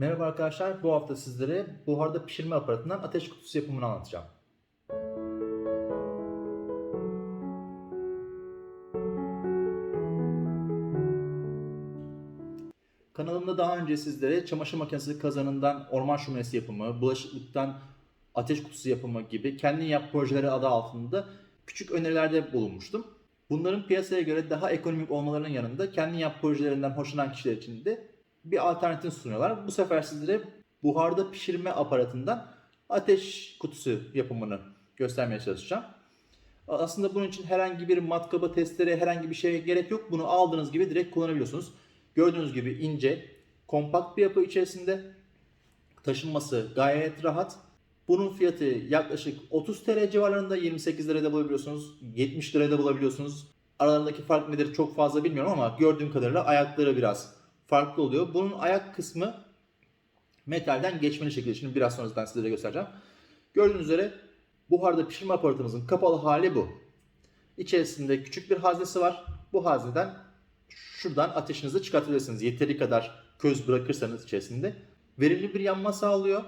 Merhaba arkadaşlar, bu hafta sizlere buharda pişirme aparatından ateş kutusu yapımını anlatacağım. Kanalımda daha önce sizlere çamaşır makinesi kazanından orman şöminesi yapımı, bulaşıklıktan ateş kutusu yapımı gibi kendi yap projeleri adı altında küçük önerilerde bulunmuştum. Bunların piyasaya göre daha ekonomik olmalarının yanında kendi yap projelerinden hoşlanan kişiler için de bir alternatif sunuyorlar. Bu sefer sizlere buharda pişirme aparatından ateş kutusu yapımını göstermeye çalışacağım. Aslında bunun için herhangi bir matkaba, testere, herhangi bir şeye gerek yok. Bunu aldığınız gibi direkt kullanabiliyorsunuz. Gördüğünüz gibi ince, kompakt bir yapı içerisinde. Taşınması gayet rahat. Bunun fiyatı yaklaşık 30 TL civarlarında 28 liraya da bulabiliyorsunuz. 70 liraya da bulabiliyorsunuz. Aralarındaki fark nedir çok fazla bilmiyorum ama gördüğüm kadarıyla ayakları biraz farklı oluyor. Bunun ayak kısmı metalden geçmeli şekilde. Şimdi biraz sonra zaten sizlere göstereceğim. Gördüğünüz üzere buharda pişirme aparatımızın kapalı hali bu. İçerisinde küçük bir haznesi var. Bu hazneden şuradan ateşinizi çıkartabilirsiniz. Yeteri kadar köz bırakırsanız içerisinde. Verimli bir yanma sağlıyor.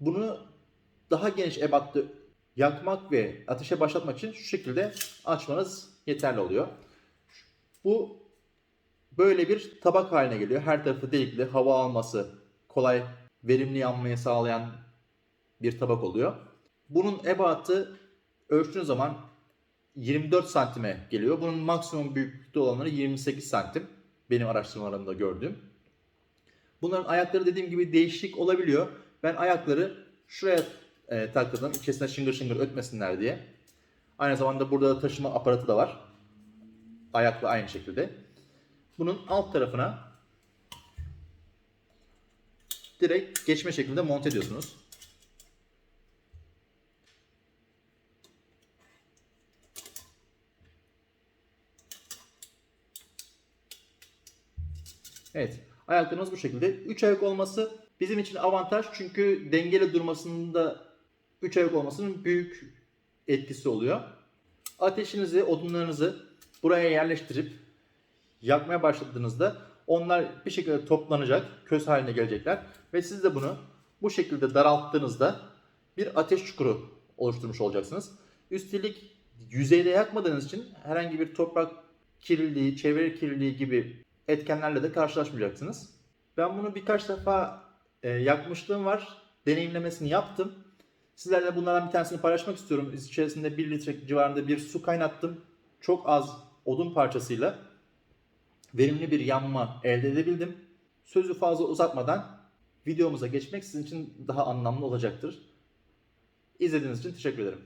Bunu daha geniş ebatta yakmak ve ateşe başlatmak için şu şekilde açmanız yeterli oluyor. Bu böyle bir tabak haline geliyor. Her tarafı delikli, hava alması kolay, verimli yanmayı sağlayan bir tabak oluyor. Bunun ebatı ölçtüğünüz zaman 24 santime geliyor. Bunun maksimum büyüklükte olanları 28 santim. Benim araştırmalarımda gördüğüm. Bunların ayakları dediğim gibi değişik olabiliyor. Ben ayakları şuraya e, taktırdım. İçerisinde şıngır şıngır ötmesinler diye. Aynı zamanda burada da taşıma aparatı da var. Ayakla aynı şekilde. Bunun alt tarafına direkt geçme şeklinde monte ediyorsunuz. Evet. Ayaklarımız bu şekilde. 3 ayak olması bizim için avantaj çünkü dengeli durmasında 3 ayak olmasının büyük etkisi oluyor. Ateşinizi, odunlarınızı buraya yerleştirip yakmaya başladığınızda onlar bir şekilde toplanacak, köz haline gelecekler ve siz de bunu bu şekilde daralttığınızda bir ateş çukuru oluşturmuş olacaksınız. Üstelik yüzeyde yakmadığınız için herhangi bir toprak kirliliği, çevre kirliliği gibi etkenlerle de karşılaşmayacaksınız. Ben bunu birkaç defa e, yakmışlığım var. Deneyimlemesini yaptım. Sizlerle bunlardan bir tanesini paylaşmak istiyorum. İçerisinde 1 litre civarında bir su kaynattım. Çok az odun parçasıyla verimli bir yanma elde edebildim. Sözü fazla uzatmadan videomuza geçmek sizin için daha anlamlı olacaktır. İzlediğiniz için teşekkür ederim.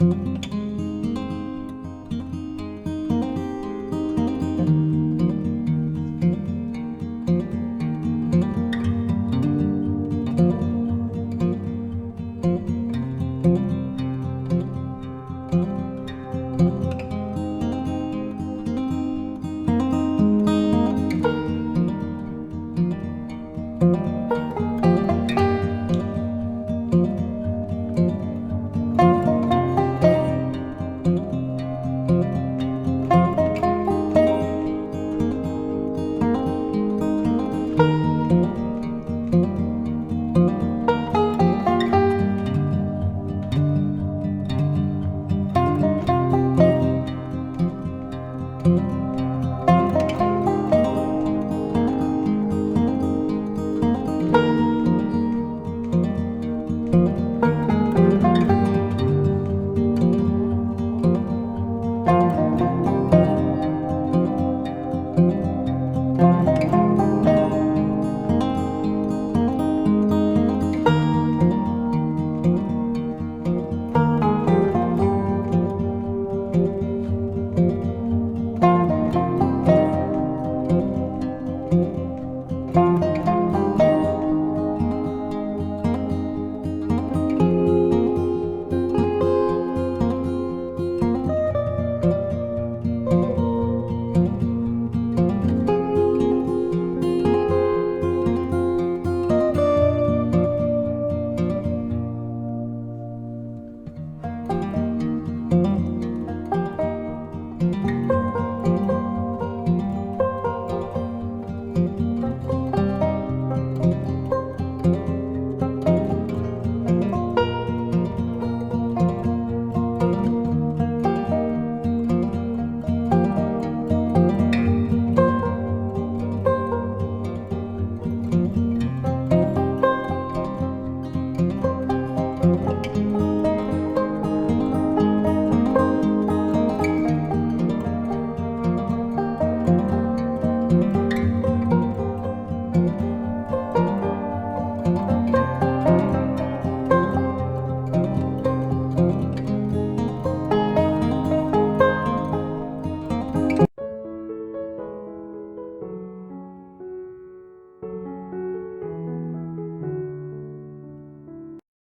Música